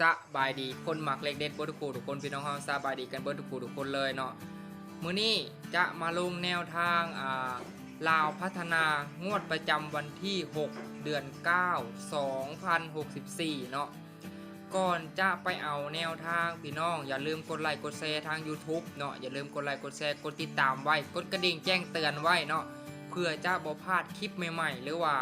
สบายดีคนหมักเล็กเด็ดเบดทุกคู่ทุกคนพี่น้องเฮาสบายดีกันเบิดทุกคู่ทุกคนเลยเนาะมื้อนี้จะมาลงแนวทางอ่าลาวพัฒนางวดประจำวันที่ 6 เดือน 9 2064 เนาะก่อนจะไปเอาแนวทางพี่น้อง อย่าลืมกดไลค์กดแชร์ทาง YouTube เนาะอย่าลืมกดไลค์กดแชร์กดติดตามไว้ กดกระดิ่งแจ้งเตือนไว้เนาะเพื่อจะบ่พลาดคลิปใหม่ๆ หรือว่า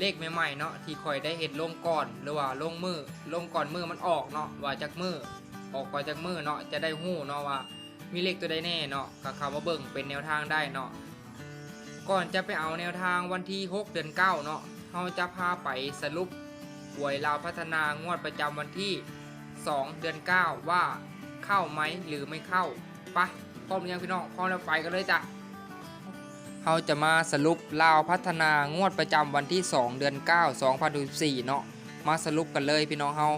เลขใหม่ๆเนาะที่คอยได้เห็นลงก่อนหรือว่าลงมือลงก่อนมือมันออกเนาะว่าจากมือออกก่อนจากมือเนาะจะได้หู้เนาะว่า มีเลขตัวใดแน่เนาะก็เข้ามาเบิ่งเป็นแนวทางได้เนาะก่อนจะไปเอาแนวทางวันที่ 6 เดือน9เนาะเราจะพาไปสรุปหวยลาวพัฒนางวดประจำวันที่ 2 เดือน 9 ว่าเข้าไหมหรือไม่เข้าไปะพร้อมยังพี่น้องพร้อมแล้วไปกันเลยจ้ะ เราจะมาสรุปลาวพัฒนางวดประจำวันที่ 2 เดือน 9 2024เนาะมาสรุปกันเลยพี่น้องเฮา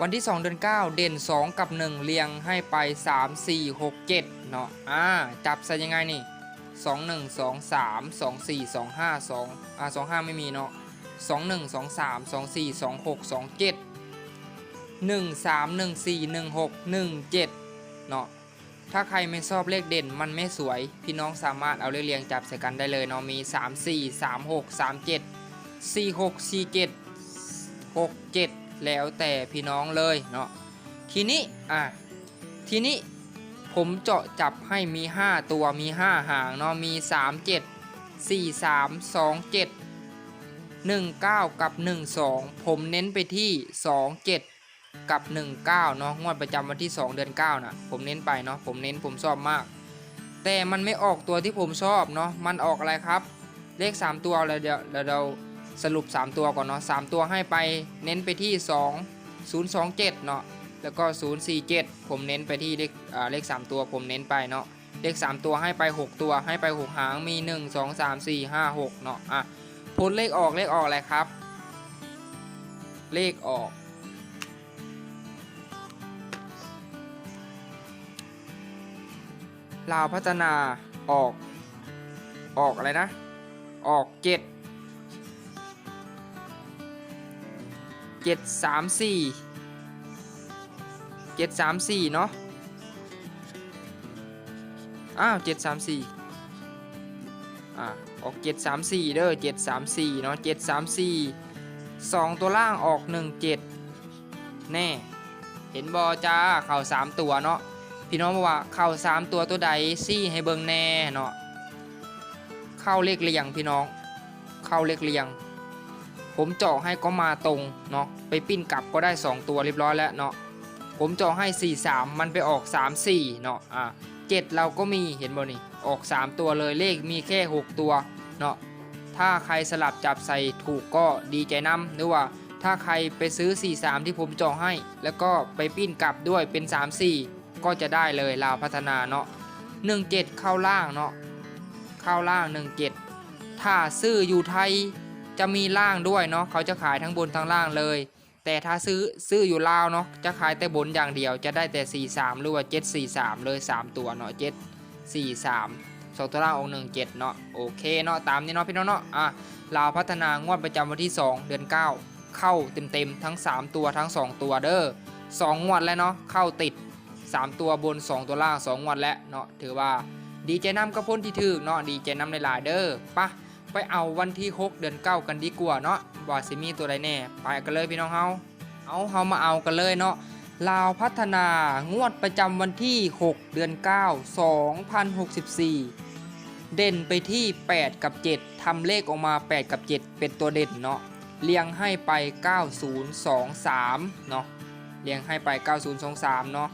วันที่ 2 เดือน 9 เด่น 2 กับ 1 เรียงให้ไป 3 4 6 7 เนาะอ่าจับใส่ยังไงนี่ 2 1 2 3 2 4 2 5 2อ่า2 5 ไม่มีเนาะ2 1 2 3 2 4 2 6 2 7 1 3 1 4 1 6 1 7 เนาะ ถ้าใครไม่ชอบเลขเด่นมันไม่สวย พี่น้องสามารถเอาเลขเรียงจับใส่กันได้เลยเนาะมี 3 4 3 6 3 7 4 6 4 7 6 7 แล้วแต่พี่น้องเลยเนาะทีนี้อะทีนี้ผมเจาะจับให้มี 5 ตัวมี 5 หางเนาะมี 3 7 4 3 2 7 1 9 กับ 1 2 ผมเน้นไปที่ 2 7 กับ 19 เนาะงวดประจำวันที่ 2 เดือน 9นะผมเน้นไปเนาะผมเน้นผมชอบมาก แต่มันไม่ออกตัวที่ผมชอบเนาะมันออกอะไรครับ เลข 3 ตัวเราเดี๋ยวเราเราสรุป 3 ตัวก่อนเนาะ3ตัวให้ไปเน้นไปที่ 2 0 2 7 เนาะแล้วก็ 0 4 7 ผมเน้นไปที่เลขอ่าเลข 3 ตัวผมเน้นไปเนาะเลข 3 ตัวให้ไป 6 ตัวให้ไป6หางมี 1 2 3 4 5 6 เนาะอะผลเลขออกเลขออกอะไรครับ เลขออก ลาวพัฒนาออก ออกอะไรนะ ออกเจ็ดเจ็ดสามสี่เจ็ดสามสี่เนาะอ้าวเจ็ดสามสี่อ่าออกเจ็ดสามสี่เด้อเจ็ดสามสี่เนาะเจ็ดสามสี่สองตัวล่างออกหนึ่งเจ็ดแน่ เห็นบอจ้าเข่าสามตัวเนาะ พี่น้องบอกว่าเข้าสามตัวตัวใดซี่ให้เบิงแน่เนาะเข้าเลขเรียงพี่น้อง เข้าเลขเรียง ผมเจาะให้ก็มาตรงเนาะไปปิ้นกลับก็ได้ 2 ตัวเรียบร้อยแล้วเนาะผมเจาะให้ 4 3 มันไปออก 3 4เนาะอะเจ็ดเราก็มีเห็นบ่นี่ออก 3 ตัวเลยเลขมีแค่ 6 ตัวเนาะถ้าใครสลับจับใส่ถูกก็ดีใจนำหรือว่าถ้าใครไปซื้อ 4 3 ที่ผมจาะให้ แล้วก็ไปปิ้นกลับด้วยเป็น 3 4 ก็จะได้เลยลาวพัฒนาเนาะ17 เข้าล่างเนาะเข้าล่าง 17 ถ้าซื้ออยู่ไทยจะมีล่างด้วยเนาะเขาจะขายทั้งบนทั้งล่างเลย แต่ถ้าซื้อซื้ออยู่ลาวเนาะจะขายแต่บนอย่างเดียวจะได้แต่ 43 หรือว่า 743 เลย 3 ตัวเนาะ7 4 3สองตัวล่างองค์1 7เนาะโอเคเนาะตามนี้เนาะพี่น้องเนาะอะลาวพัฒนางวดประจำวันที่ 2 เดือน 9 เข้าเต็มๆทั้ง 3 ตัวทั้ง 2 ตัวเด้อ2งวดแล้วเนาะเข้าติด 3 ตัวบน 2 ตัวล่าง 2 งวดแล้วเนาะถือว่าดีใจนำกับพ้นที่ถือเนาะดีใจนำในหลายเด้อปะไปเอาวันที่ 6 เดือน 9 กันดีกว่าเนาะว่าสิมีตัวใดแน่ ไปกันเลยพี่น้องเฮาเอาเฮามาเอากันเลยเนาะลาวพัฒนางวดประจำวันที่ 6 เดือน 9 2064 เด่นไปที่ 8 กับ 7ทำเลขออกมา 8 กับ 7 เป็นตัวเด่นเนาะเรียงให้ไป 9023 เนาะเรียงให้ไป 9023 เนาะ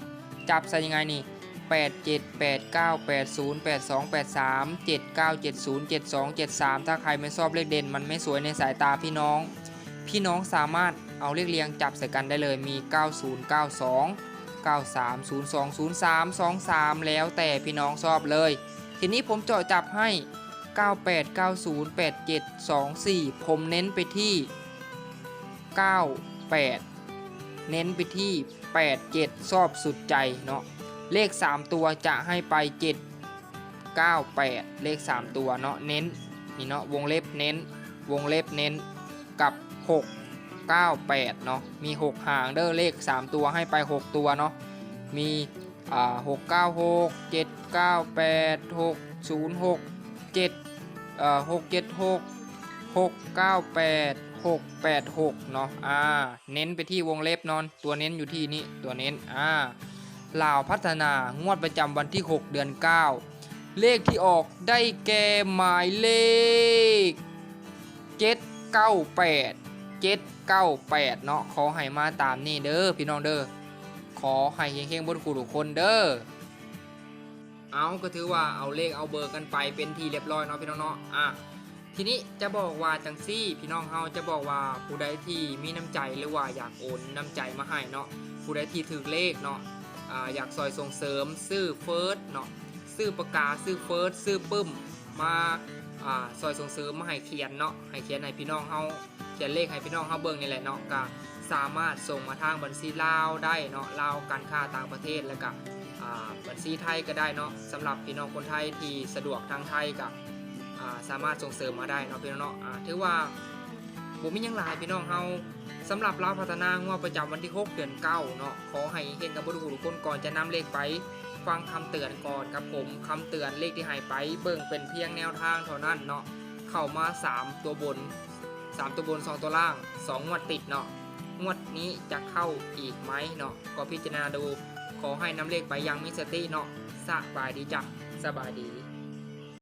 จับใส่ยังไงนี่ 8 7 8 9 8 0 8 2 8 3 7 9 7 0 7 2 7 3 ถ้าใครไม่ชอบเลขเด่นมันไม่สวยในสายตาพี่น้อง พี่น้องสามารถเอาเลขเรียงจับใส่กันได้เลยมี 90 92 93 02 03 23 แล้วแต่พี่น้องชอบเลย ทีนี้ผมเจาะจับให้ 98 90 87 24 ผมเน้นไปที่ 98 เน้นไปที่ 8 7 ชอบสุดใจเนาะเลข 3 ตัวจะให้ไป 7 9 8 เลข 3 ตัวเนาะเน้นนี่เนาะวงเล็บเน้น วงเล็บเน้นกับ 6 9 8เนาะมี 6หางเด้อเลข 3 ตัวให้ไป 6 ตัวเนาะมีอ่า696 798 606 7เอ่อ676 698 686 เนาะ อ่า เน้นไปที่วงเล็บนอน ตัวเน้นอยู่ที่นี่ตัวเน้น อ่าลาวพัฒนางวดประจำวันที่ 6 เดือน 9 เลขที่ออกได้แก่หมายเลข 798 798 เนาะ ขอให้มาตามนี่เด้อพี่น้องเด้อ ขอให้เฮงๆบนกูทุกคนเด้อ เอาก็ถือว่าเอาเลขเอาเบอร์กันไปเป็นทีเรียบร้อยเนาะพี่น้องเนาะ อะ ทีนี้จะบอกว่าจังซี่พี่น้องเฮาจะบอกว่าผู้ใดที่มีน้ำใจหรือว่าอยากโอนน้ำใจมาให้เนาะผู้ใดที่ถือเลขเนาะออยากซอยส่งเสริมซื้อเฟิร์สเนาะซื้อปากกาซื้อเฟิร์สซื้อปึ้มมาอซอยส่งเสริมมาให้เขียนเนาะให้เขียนให้พี่น้องเฮาเขียนเลขให้พี่น้องเขาเบิ่งนี่แหละเนาะก็สามารถส่งมาทางบัญชีลาวได้เนาะลาวการค้าต่างประเทศแล้วก็บัญชีไทยก็ได้เนาะสำหรับพี่น้องคนไทยที่สะดวกทางไทยก็อ่า สามารถส่งเสริมมาได้เนาะพี่น้องเนาะถือว่าผมมียังหลายพี่น้องเฮาสำหรับลาพัฒนางวดประจำวันที่ 6 เดือน9เนาะขอให้เห็นกับบุรุษทุกคนก่อนจะนำเลขไป ฟังคำเตือนก่อนครับผมคำเตือนเลขที่ให้ไป เบิ่งเป็นเพียงแนวทางเท่านั้นเนาะเข้ามา 3 ตัวบน 3 ตัวบน 2 ตัวล่าง 2 งวดติดเนาะงวดนี้จะเข้าอีกไหมเนาะก็พิจารณาดู ขอให้นำเลขไปยังมิสติเนาะสบายดีจ้ะสบายดี